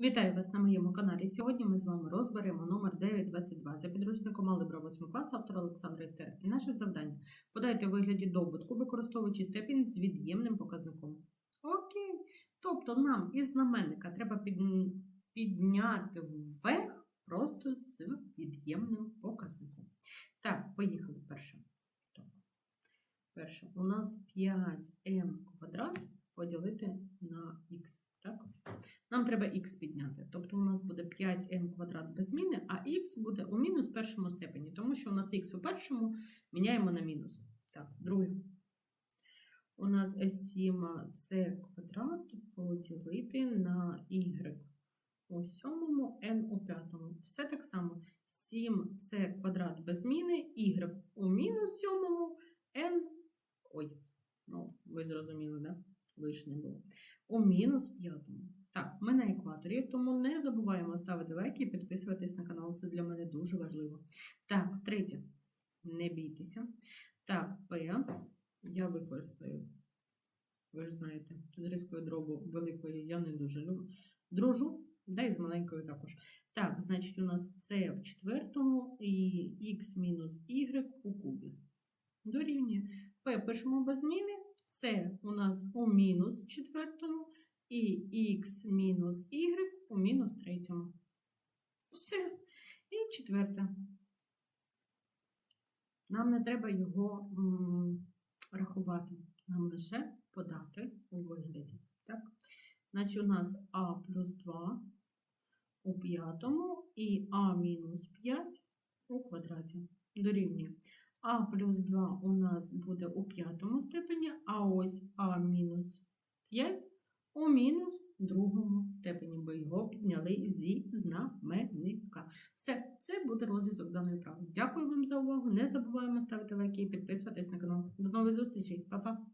Вітаю вас на моєму каналі. Сьогодні ми з вами розберемо номер 922 за підручником Алgebra 8 класу автор Олександр Іхтер. І наше завдання подайте у вигляді добутку, використовуючи степінь з від'ємним показником. Окей. Тобто нам із знаменника треба під- підняти вверх просто з від'ємним показником. Так, поїхали перше. Перше, у нас 5m квадрат поділити на х. Так? Нам треба х підняти. Тобто у нас буде 5m квадрат без зміни, а х буде у мінус першому степені, тому що у нас х у першому міняємо на мінус. Так, друге. У нас 7c квадрат поділити на y у сьомому, n у п'ятому. Все так само. 7c квадрат без зміни, y у мінус сьомому, n. Ой, ну, ви зрозуміли, да? Лишнє було. У мінус п'ятому. Так, ми на екваторі, тому не забуваємо ставити лайки і підписуватись на канал. Це для мене дуже важливо. Так, третє. Не бійтеся. Так, П. Я використаю, ви ж знаєте, з різкою дробу великої я не дуже люблю. Дружу, да і з маленькою також. Так, значить, у нас С в четвертому і х мінус y у кубі. Дорівнює. П пишемо без зміни. С у нас у мінус четвертому і х мінус y у мінус третьому. Все. І четверте. Нам не треба його м, рахувати. Нам лише подати у вигляді. Так? Значить, у нас а плюс 2 у п'ятому і а мінус 5 у квадраті. Дорівнює. А плюс 2 у нас буде у п'ятому степені, а ось а мінус 5 у мінус другому степені, бо його підняли зі знаменника. Все, це буде розв'язок даної прави. Дякую вам за увагу. Не забуваємо ставити лайки і підписуватись на канал. До нових зустрічей, Па-па!